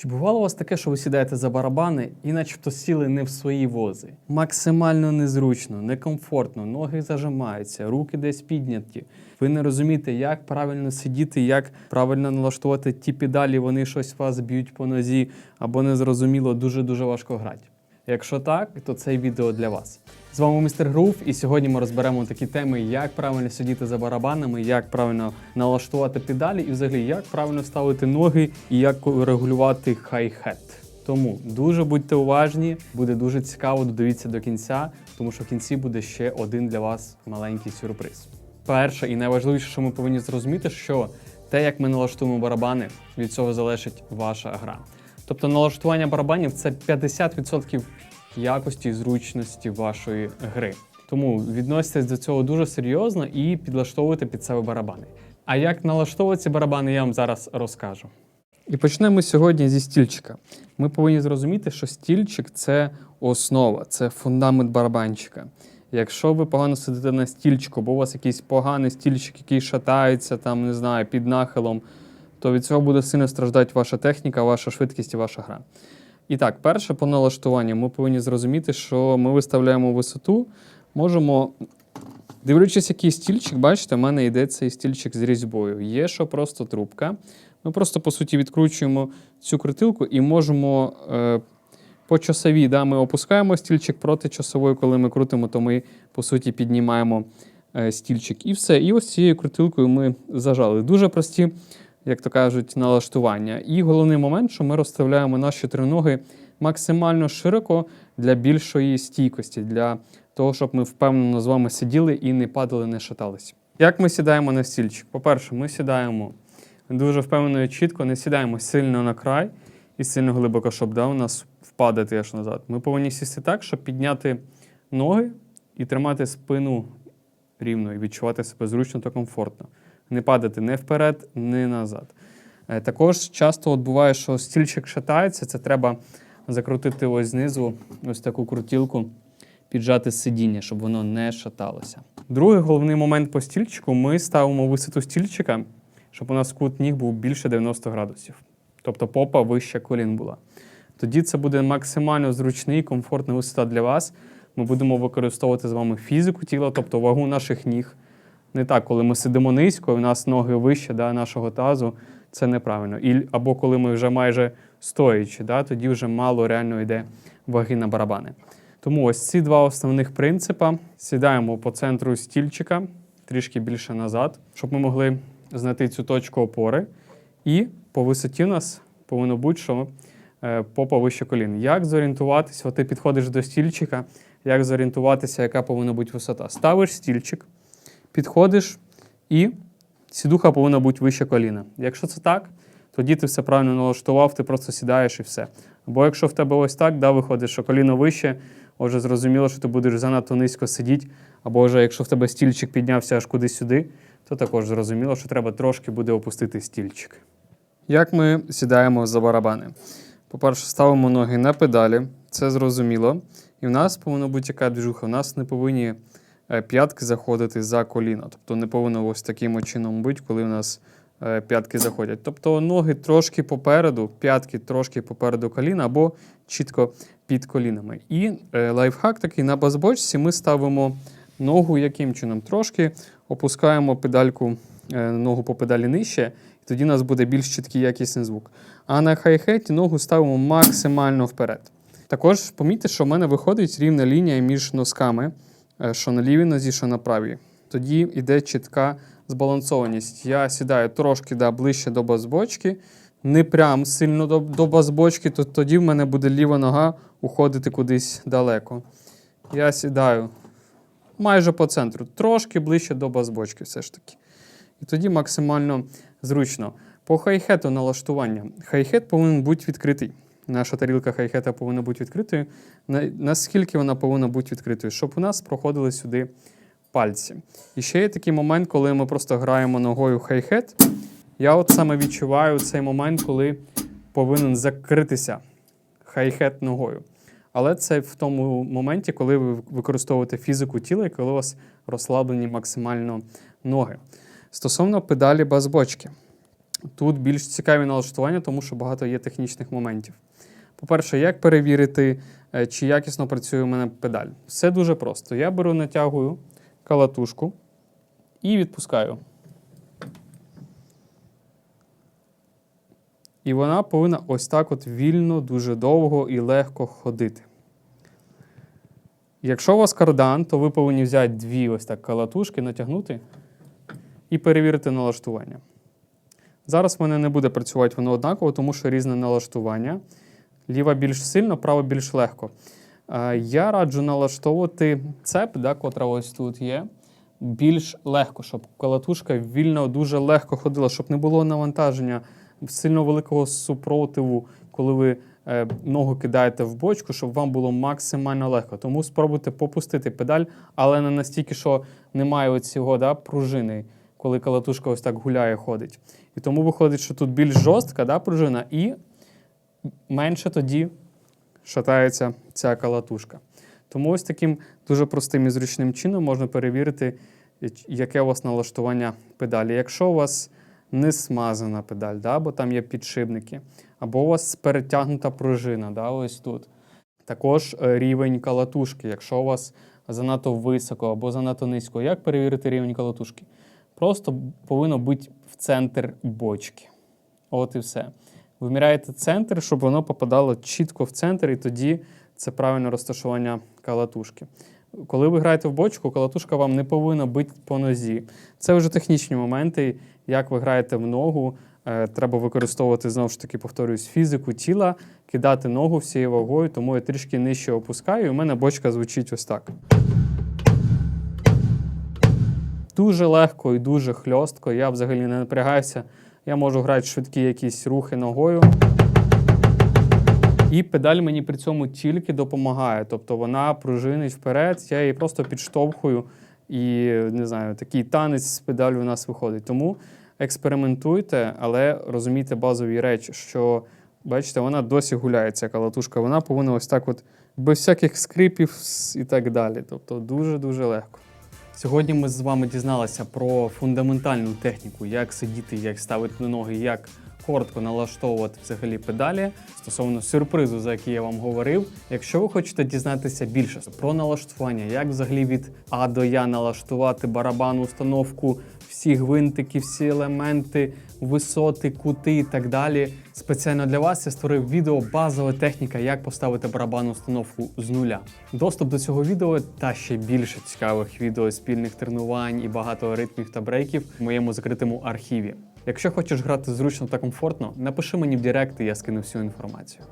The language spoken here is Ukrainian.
Чи бувало у вас таке, що ви сідаєте за барабани і начебто сіли не в свої вози? Максимально незручно, некомфортно, ноги зажимаються, руки десь підняті. Ви не розумієте, як правильно сидіти, як правильно налаштувати ті педалі, вони щось вас б'ють по нозі, або незрозуміло, дуже-дуже важко грати. Якщо так, то це відео для вас. З вами містер Грув, і сьогодні ми розберемо такі теми, як правильно сидіти за барабанами, як правильно налаштувати педалі, і взагалі як правильно ставити ноги і як регулювати хай-хет. Тому дуже будьте уважні, буде дуже цікаво, додивіться до кінця, тому що в кінці буде ще один для вас маленький сюрприз. Перше і найважливіше, що ми повинні зрозуміти, що те, як ми налаштуємо барабани, від цього залежить ваша гра. Тобто налаштування барабанів це 50% якості і зручності вашої гри. Тому відноситесь до цього дуже серйозно і підлаштовуйте під себе барабани. А як налаштовувати ці барабани, я вам зараз розкажу. І почнемо сьогодні зі стільчика. Ми повинні зрозуміти, що стільчик це основа, це фундамент барабанчика. Якщо ви погано сидите на стільчику, бо у вас якийсь поганий стільчик, який шатається, там, не знаю, під нахилом, то від цього буде сильно страждати ваша техніка, ваша швидкість і ваша гра. І так, перше по налаштуванню ми повинні зрозуміти, що ми виставляємо висоту, можемо. Дивлячись, який стільчик, бачите, в мене йде цей стільчик з різьбою. Є що просто трубка. Ми просто, по суті, відкручуємо цю крутилку і можемо е, по часовій, да, ми опускаємо стільчик проти часової, коли ми крутимо, то ми, по суті, піднімаємо е, стільчик. І все. І ось цією крутилкою ми зажали. Дуже прості, як то кажуть, налаштування. І головний момент, що ми розставляємо наші три ноги максимально широко для більшої стійкості, для того, щоб ми впевнено з вами сиділи і не падали, не шаталися. Як ми сідаємо на стільчик? По-перше, ми сідаємо дуже впевнено і чітко, не сідаємо сильно на край і сильно глибоко, щоб да, у нас впадати аж назад. Ми повинні сісти так, щоб підняти ноги і тримати спину рівно і відчувати себе зручно та комфортно. Не падати не вперед, не назад. Е, Також часто от буває, що стільчик шатається, це треба закрутити ось знизу ось таку крутілку, піджати сидіння, щоб воно не шаталося. Другий головний момент по стільчику ми ставимо висоту стільчика, щоб у нас кут ніг був більше 90 градусів. Тобто попа вище колін була. Тоді це буде максимально зручний, комфортна висота для вас. Ми будемо використовувати з вами фізику тіла, тобто вагу наших ніг. Не так, коли ми сидимо низько, і в нас ноги вище да, нашого тазу, це неправильно. І, або коли ми вже майже стоячи, да, тоді вже мало реально йде ваги на барабани. Тому ось ці два основних принципи. Сідаємо по центру стільчика, трішки більше назад, щоб ми могли знайти цю точку опори. І по висоті у нас повинно бути, що е, попа вище колін. Як зорієнтуватися? От ти підходиш до стільчика, як зорієнтуватися, яка повинна бути висота? Ставиш стільчик, підходиш і сідуха повинна бути вище коліна. Якщо це так, тоді ти все правильно налаштував, ти просто сідаєш і все. Або якщо в тебе ось так, да, виходить, що коліно вище, отже, зрозуміло, що ти будеш занадто низько сидіти, або вже якщо в тебе стільчик піднявся аж кудись сюди, то також зрозуміло, що треба трошки буде опустити стільчик. Як ми сідаємо за барабани? По-перше, ставимо ноги на педалі, це зрозуміло. І в нас повинна бути яка двіжуха. У нас не повинні п'ятки заходити за коліно. Тобто не повинно ось таким чином бути, коли у нас е, п'ятки заходять. Тобто ноги трошки попереду, п'ятки трошки попереду коліна або чітко під колінами. І е, лайфхак такий на базбочці ми ставимо ногу яким чином? Трошки опускаємо педальку, е, ногу по педалі нижче, і тоді у нас буде більш чіткий якісний звук. А на хай-хеті ногу ставимо максимально вперед. Також помітьте, що в мене виходить рівна лінія між носками, е, що на лівій нозі, що на правій. Тоді йде чітка збалансованість. Я сідаю трошки да, ближче до базбочки, не прям сильно до, до базбочки, то тоді в мене буде ліва нога уходити кудись далеко. Я сідаю майже по центру, трошки ближче до базбочки, все ж таки. І тоді максимально зручно. По хай-хету налаштування. Хай-хет повинен бути відкритий. Наша тарілка хай-хета повинна бути відкритою. Наскільки вона повинна бути відкритою? Щоб у нас проходили сюди пальці. І ще є такий момент, коли ми просто граємо ногою хай-хет. Я от саме відчуваю цей момент, коли повинен закритися хай-хет ногою. Але це в тому моменті, коли ви використовуєте фізику тіла і коли у вас розслаблені максимально ноги. Стосовно педалі базбочки. Тут більш цікаві налаштування, тому що багато є технічних моментів. По-перше, як перевірити, е, чи якісно працює у мене педаль? Все дуже просто. Я беру, натягую калатушку і відпускаю. І вона повинна ось так от вільно, дуже довго і легко ходити. Якщо у вас кардан, то ви повинні взяти дві ось так калатушки, натягнути і перевірити налаштування. Зараз в мене не буде працювати воно однаково, тому що різне налаштування. Ліва більш сильно, права більш легко. Е, Я раджу налаштовувати цеп, да, котра ось тут є, більш легко, щоб калатушка вільно, дуже легко ходила, щоб не було навантаження сильно великого супротиву, коли ви е, ногу кидаєте в бочку, щоб вам було максимально легко. Тому спробуйте попустити педаль, але не настільки, що немає оцього да, пружини, коли калатушка ось так гуляє, ходить. І тому виходить, що тут більш жорстка да, пружина, і менше тоді шатається ця калатушка. Тому ось таким дуже простим і зручним чином можна перевірити, яке у вас налаштування педалі. Якщо у вас не смазана педаль, да, бо там є підшипники, або у вас перетягнута пружина, да, ось тут. Також е, рівень калатушки, якщо у вас занадто високо або занадто низько, як перевірити рівень калатушки? Просто повинно бути в центр бочки. От і все. Виміряєте центр, щоб воно попадало чітко в центр, і тоді це правильне розташування калатушки. Коли ви граєте в бочку, калатушка вам не повинна бити по нозі. Це вже технічні моменти. Як ви граєте в ногу, е, треба використовувати знову ж таки, повторюсь, фізику тіла, кидати ногу всією вагою, тому я трішки нижче опускаю, і у мене бочка звучить ось так. Дуже легко і дуже хльостко. Я взагалі не напрягаюся. Я можу грати швидкі якісь рухи ногою. І педаль мені при цьому тільки допомагає. Тобто вона пружинить вперед, я її просто підштовхую і не знаю, такий танець з педалю у нас виходить. Тому експериментуйте, але розумійте базові речі, що бачите, вона досі гуляє, ця калатушка. Вона повинна ось так, от без всяких скрипів і так далі. Тобто дуже-дуже легко. Сьогодні ми з вами дізналися про фундаментальну техніку, як сидіти, як ставити на ноги, як коротко налаштовувати взагалі педалі стосовно сюрпризу, за який я вам говорив. Якщо ви хочете дізнатися більше про налаштування, як взагалі від А до Я налаштувати барабанну установку, всі гвинтики, всі елементи, висоти, кути і так далі. Спеціально для вас я створив відео базова техніка, як поставити барабанну установку з нуля. Доступ до цього відео та ще більше цікавих відео спільних тренувань і багато ритмів та брейків в моєму закритому архіві. Якщо хочеш грати зручно та комфортно, напиши мені в Директ, і я скину всю інформацію.